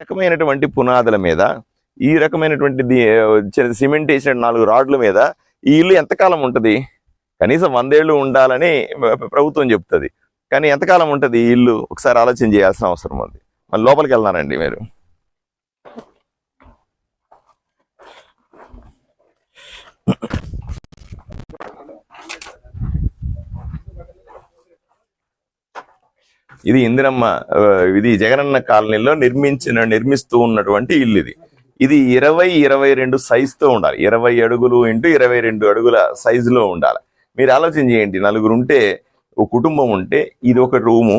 రకమైనటువంటి పునాదుల మీద ఈ రకమైనటువంటి సిమెంట్ వేసిన నాలుగు రాడ్ల మీద ఈ ఇల్లు ఎంతకాలం ఉంటుంది? కనీసం వందేళ్ళు ఉండాలని ప్రభుత్వం చెప్తుంది. కానీ ఎంతకాలం ఉంటుంది ఈ ఇల్లు? ఒకసారి ఆలోచన చేయాల్సిన అవసరం ఉంది. మళ్ళీ లోపలికి వెళ్తానండి మీరు. ఇది ఇందిరమ్మ ఇది జగనన్న కాలనీలో నిర్మించిన నిర్మిస్తూ ఉన్నటువంటి ఇల్లు ఇది. ఇది ఇరవై ఇరవై రెండు సైజుతో ఉండాలి. ఇరవై అడుగులు ఇంటూ ఇరవై రెండు అడుగుల సైజులో ఉండాలి. మీరు ఆలోచన చేయండి నలుగురు ఉంటే ఒక కుటుంబం ఉంటే ఇది ఒక రూము.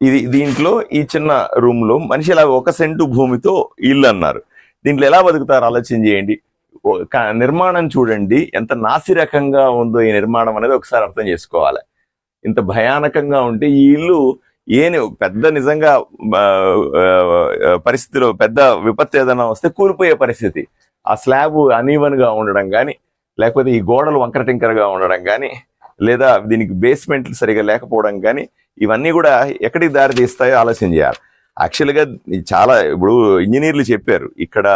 ఇది దీంట్లో ఈ చిన్న రూమ్లో మనిషి ఇలా ఒక సెంటు భూమితో ఇల్లు అన్నారు. దీంట్లో ఎలా బతుకుతారు? ఆలోచన చేయండి. నిర్మాణం చూడండి. ఎంత నాసిరకంగా ఉందో ఈ నిర్మాణం అనేది ఒకసారి అర్థం చేసుకోవాలి. ఇంత భయానకంగా ఉంటే ఈ ఇల్లు ఏని పెద్ద నిజంగా పరిస్థితిలో పెద్ద విపత్తు ఏదైనా వస్తే కూలిపోయే పరిస్థితి. ఆ స్లాబ్ అనీవన్గా ఉండడం కానీ లేకపోతే ఈ గోడలు వంకరటింకరగా ఉండడం కానీ లేదా దీనికి బేస్మెంట్లు సరిగా లేకపోవడం కానీ ఇవన్నీ కూడా ఎక్కడికి దారి తీస్తాయో ఆలోచన చేయాలి. యాక్చువల్గా చాలా ఇప్పుడు ఇంజనీర్లు చెప్పారు ఇక్కడ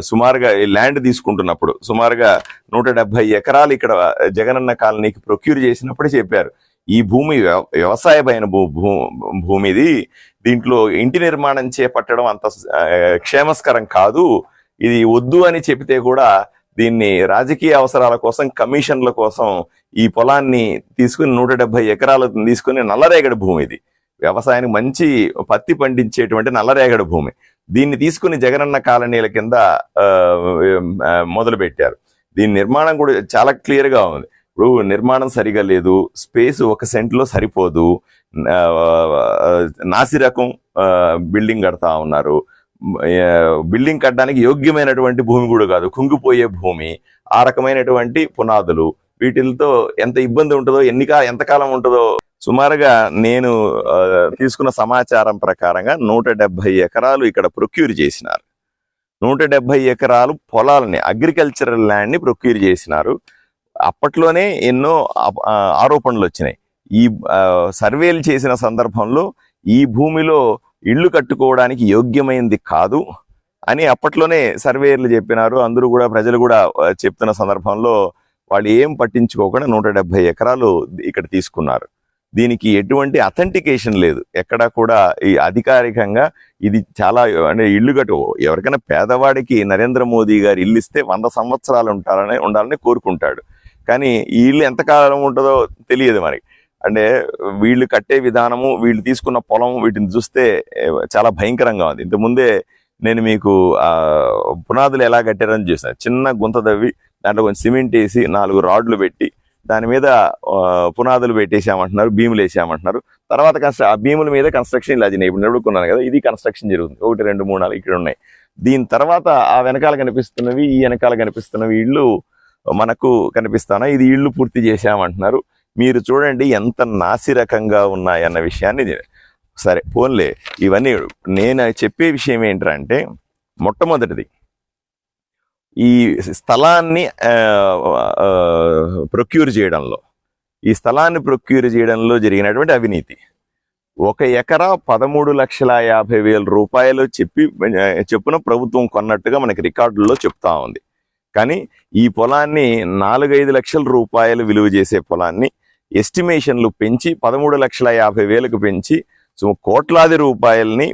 సుమారుగా ఈ ల్యాండ్ తీసుకుంటున్నప్పుడు సుమారుగా నూట డెబ్బై ఎకరాలు ఇక్కడ జగనన్న కాలనీకి ప్రొక్యూర్ చేసినప్పుడు చెప్పారు. ఈ భూమి వ్యవ- వ్యవసాయమైన భూ భూ- భూమి ఇది దీంట్లో ఇంటి నిర్మాణం చేపట్టడం అంత క్షేమస్కరం కాదు. ఇది వద్దు అని చెబితే కూడా దీన్ని రాజకీయ అవసరాల కోసం కమిషన్ల కోసం ఈ పొలాన్ని తీసుకుని నూట డెబ్బై ఎకరాలు తీసుకుని నల్లరేగడి భూమి ఇది వ్యవసాయానికి మంచి పత్తి పండించేటువంటి నల్లరేగడి భూమి. దీన్ని తీసుకుని జగనన్న కాలనీల కింద ఆ, మొదలు పెట్టారు దీని నిర్మాణం కూడా చాలా క్లియర్గా ఉంది. ఇప్పుడు నిర్మాణం సరిగా లేదు స్పేస్ ఒక సెంట్లో సరిపోదు నాసి రకం ఆ, బిల్డింగ్ కడతా ఉన్నారు. బిల్డింగ్ కట్టడానికి యోగ్యమైనటువంటి భూమి కూడా కాదు కుంగిపోయే భూమి ఆ రకమైనటువంటి పునాదులు వీటితో ఎంత ఇబ్బంది ఉంటుందో ఎన్ని కా ఎంతకాలం ఉంటుందో సుమారుగా నేను తీసుకున్న సమాచారం ప్రకారంగా నూట ఎకరాలు ఇక్కడ ప్రొక్యూర్ చేసినారు. నూట డెబ్బై ఎకరాలు పొలాలని అగ్రికల్చరల్ ల్యాండ్ని ప్రొక్యూర్ చేసినారు. అప్పట్లోనే ఎన్నో ఆరోపణలు వచ్చినాయి. ఈ సర్వేలు చేసిన సందర్భంలో ఈ భూమిలో ఇళ్ళు కట్టుకోవడానికి యోగ్యమైంది కాదు అని అప్పట్లోనే సర్వేయర్లు చెప్పినారు. అందరూ కూడా ప్రజలు కూడా చెప్తున్న సందర్భంలో వాళ్ళు ఏం పట్టించుకోకుండా నూట ఎకరాలు ఇక్కడ తీసుకున్నారు. దీనికి ఎటువంటి అథెంటికేషన్ లేదు. ఎక్కడా కూడా ఈ అధికారికంగా ఇది చాలా అంటే ఇల్లు కట్టు ఎవరికైనా పేదవాడికి నరేంద్ర మోదీ గారు ఇల్లు ఇస్తే వంద సంవత్సరాలు ఉంటారని ఉండాలని కోరుకుంటాడు. కానీ ఈ ఇల్లు ఎంతకాలం ఉంటుందో తెలియదు మరి. అంటే వీళ్ళు కట్టే విధానము వీళ్ళు తీసుకున్న పొలం వీటిని చూస్తే చాలా భయంకరంగా ఉంది. ఇంతకుముందే నేను మీకు పునాదులు ఎలా కట్టారని చూసాను చిన్న గుంత తవ్వి దాంట్లో కొంచెం సిమెంట్ వేసి నాలుగు రాడ్లు పెట్టి దాని మీద పునాదులు పెట్టేసామంటున్నారు భీములు వేసామంటున్నారు. తర్వాత కన్స్ట్ర ఆ భీముల మీద కన్స్ట్రక్షన్ ఇలా జరిగినాయి. ఇప్పుడు నిలబడుకున్నాను కదా ఇది కన్స్ట్రక్షన్ జరుగుతుంది. ఒకటి రెండు మూడు నాలుగు ఇక్కడ ఉన్నాయి. దీని తర్వాత ఆ వెనకాల కనిపిస్తున్నవి ఈ వెనకాల కనిపిస్తున్నవి ఇళ్ళు మనకు కనిపిస్తానా? ఇది ఇళ్ళు పూర్తి చేశామంటున్నారు. మీరు చూడండి ఎంత నాసిరకంగా ఉన్నాయన్న విషయాన్ని సరే పోన్లే. ఇవన్నీ నేను చెప్పే విషయం ఏంటంటే మొట్టమొదటిది ఈ స్థలాన్ని ప్రొక్యూర్ చేయడంలో. ఈ స్థలాన్ని ప్రొక్యూర్ చేయడంలో జరిగినటువంటి అవినీతి. ఒక ఎకరా పదమూడు లక్షల యాభై వేల రూపాయలు చెప్పి చెప్పున ప్రభుత్వం కొన్నట్టుగా మనకి రికార్డుల్లో చెప్తా ఉంది. కానీ ఈ పొలాన్ని నాలుగైదు లక్షల రూపాయలు విలువ చేసే పొలాన్ని ఎస్టిమేషన్లు పెంచి పదమూడు లక్షల యాభై వేలకు పెంచి సో కోట్లాది రూపాయల్ని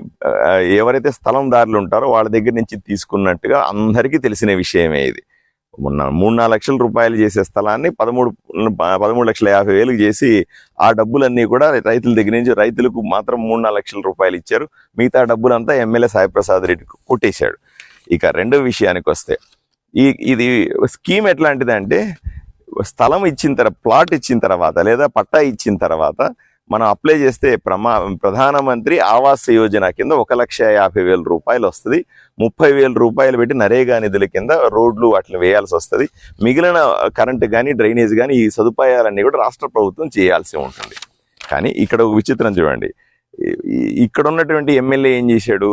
ఎవరైతే స్థలందారులు ఉంటారో వాళ్ళ దగ్గర నుంచి తీసుకున్నట్టుగా అందరికీ తెలిసిన విషయమే ఇది. మొన్న మూడు నాలుగు లక్షల రూపాయలు చేసే స్థలాన్ని పదమూడు పదమూడు లక్షల యాభై వేలకు చేసి ఆ డబ్బులన్నీ కూడా రైతుల దగ్గర నుంచి రైతులకు మాత్రం మూడు నాలుగు లక్షల రూపాయలు ఇచ్చారు. మిగతా డబ్బులంతా ఎమ్మెల్యే సాయిప్రసాద్ రెడ్డికి కొట్టేశాడు. ఇక రెండో విషయానికి వస్తే ఈ ఇది స్కీమ్ ఎట్లాంటిదంటే స్థలం ఇచ్చిన తర్వాత ప్లాట్ ఇచ్చిన తర్వాత లేదా పట్టా ఇచ్చిన తర్వాత మనం అప్లై చేస్తే ప్రమా ప్రధానమంత్రి ఆవాస్ యోజన కింద ఒక లక్ష యాభై వేల రూపాయలు వస్తుంది. ముప్పై వేల రూపాయలు పెట్టి నరేగా నిధుల కింద రోడ్లు వాటిని వేయాల్సి వస్తుంది. మిగిలిన కరెంట్ కానీ డ్రైనేజ్ కానీ ఈ సదుపాయాలన్నీ కూడా రాష్ట్ర ప్రభుత్వం చేయాల్సి ఉంటుంది. కానీ ఇక్కడ ఒక విచిత్రం చూడండి. ఇక్కడ ఉన్నటువంటి ఎమ్మెల్యే ఏం చేశాడు?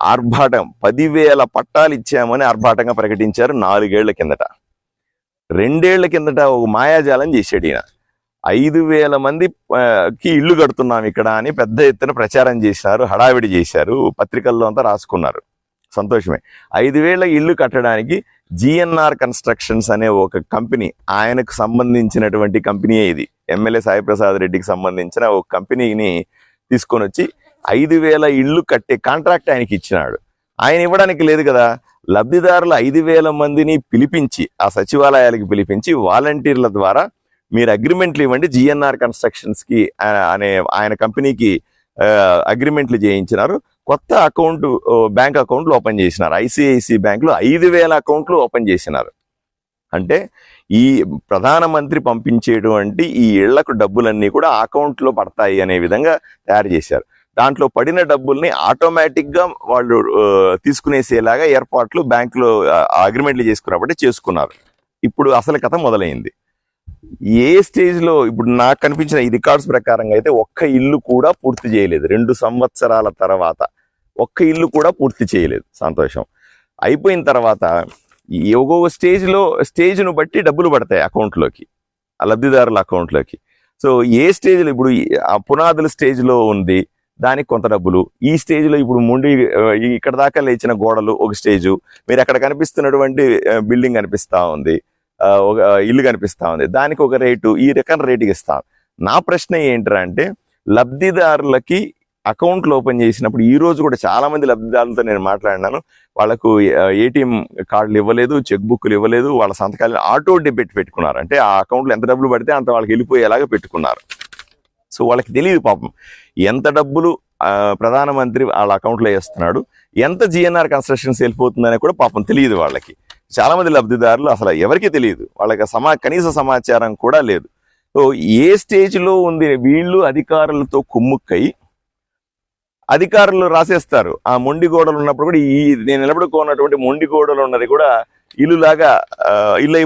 ఆర్భాటం పదివేల పట్టాలు ఇచ్చామని ఆర్భాటంగా ప్రకటించారు నాలుగేళ్ళ కిందట. రెండేళ్ళ కిందట ఒక మాయాజాలం చేశాడు ఈయన. ఐదు వేల మంది కి ఇల్లు కడుతున్నాం ఇక్కడ అని పెద్ద ఎత్తున ప్రచారం చేశారు హడావిడి చేశారు పత్రికల్లో అంతా రాసుకున్నారు. సంతోషమే. ఐదు వేల ఇల్లు కట్టడానికి జిఎన్ఆర్ కన్స్ట్రక్షన్స్ అనే ఒక కంపెనీ ఆయనకు సంబంధించినటువంటి కంపెనీయే ఇది. ఎమ్మెల్యే సాయిప్రసాద్ రెడ్డికి సంబంధించిన ఒక కంపెనీని తీసుకొని వచ్చి ఐదు వేల ఇల్లు కట్టే కాంట్రాక్ట్ ఆయనకి ఇచ్చినాడు. ఆయన ఇవ్వడానికి లేదు కదా. లబ్ధిదారులు ఐదు వేల మందిని పిలిపించి ఆ సచివాలయాలకు పిలిపించి వాలంటీర్ల ద్వారా మీరు అగ్రిమెంట్లు ఇవ్వండి. జిఎన్ఆర్ కన్స్ట్రక్షన్స్కి అనే ఆయన కంపెనీకి అగ్రిమెంట్లు చేయించినారు. కొత్త అకౌంట్ బ్యాంక్ అకౌంట్లు ఓపెన్ చేసినారు. ఐసిఐసి బ్యాంకులో ఐదు వేల అకౌంట్లు ఓపెన్ చేసినారు. అంటే ఈ ప్రధానమంత్రి పంపించేటువంటి ఈ ఇళ్ళకు డబ్బులన్నీ కూడా అకౌంట్లో పడతాయి అనే విధంగా తయారు చేశారు. దాంట్లో పడిన డబ్బుల్ని ఆటోమేటిక్గా వాళ్ళు తీసుకునేసేలాగా ఏర్పాట్లు బ్యాంకులో అగ్రిమెంట్లు చేసుకున్నప్పుడు చేసుకున్నారు. ఇప్పుడు అసలు కథ మొదలైంది. ఏ స్టేజ్లో ఇప్పుడు నాకు కనిపించిన ఈ రికార్డ్స్ ప్రకారంగా అయితే ఒక్క ఇల్లు కూడా పూర్తి చేయలేదు. రెండు సంవత్సరాల తర్వాత ఒక్క ఇల్లు కూడా పూర్తి చేయలేదు సంతోషం. అయిపోయిన తర్వాత ఒక్కొక్క స్టేజ్లో స్టేజ్ను బట్టి డబ్బులు పడతాయి అకౌంట్లోకి ఆ లబ్ధిదారుల అకౌంట్లోకి సో ఏ స్టేజ్లో ఇప్పుడు ఆ పునాదుల స్టేజ్లో ఉంది దానికి కొంత డబ్బులు. ఈ స్టేజ్లో ఇప్పుడు ముండి ఇక్కడ దాకా లేచిన గోడలు ఒక స్టేజు మీరు అక్కడ కనిపిస్తున్నటువంటి బిల్డింగ్ కనిపిస్తా ఉంది. ఇల్లు కనిపిస్తా ఉంది. దానికి ఒక రేటు ఈ రకం రేటుకి ఇస్తాం. నా ప్రశ్న ఏంటంటే అంటే లబ్ధిదారులకి అకౌంట్లు ఓపెన్ చేసినప్పుడు ఈ రోజు కూడా చాలా మంది లబ్ధిదారులతో నేను మాట్లాడినాను. వాళ్ళకు ఏటీఎం కార్డులు ఇవ్వలేదు చెక్ బుక్లు ఇవ్వలేదు వాళ్ళ సంతకాలు ఆటో డెబిట్ పెట్టుకున్నారు. అంటే ఆ అకౌంట్లో ఎంత డబ్బులు పడితే అంత వాళ్ళకి వెళ్ళిపోయేలాగా పెట్టుకున్నారు. సో వాళ్ళకి తెలియదు పాపం ఎంత డబ్బులు ప్రధానమంత్రి వాళ్ళ అకౌంట్లో వేస్తున్నాడు ఎంత జిఎన్ఆర్ కన్స్ట్రక్షన్స్ వెళ్ళిపోతుందనే కూడా పాపం తెలియదు వాళ్ళకి. చాలా మంది లబ్ధిదారులు అసలు ఎవరికి తెలియదు. వాళ్ళకి సమా కనీస సమాచారం కూడా లేదు. సో ఏ స్టేజ్లో ఉంది వీళ్ళు అధికారులతో కుమ్ముక్కై అధికారులు రాసేస్తారు. ఆ మొండి గోడలు ఉన్నప్పుడు కూడా ఈ నేను నిలబడుకున్నటువంటి మొండి గోడలు ఉన్నది కూడా ఇల్లులాగా ఆ, ఇల్లు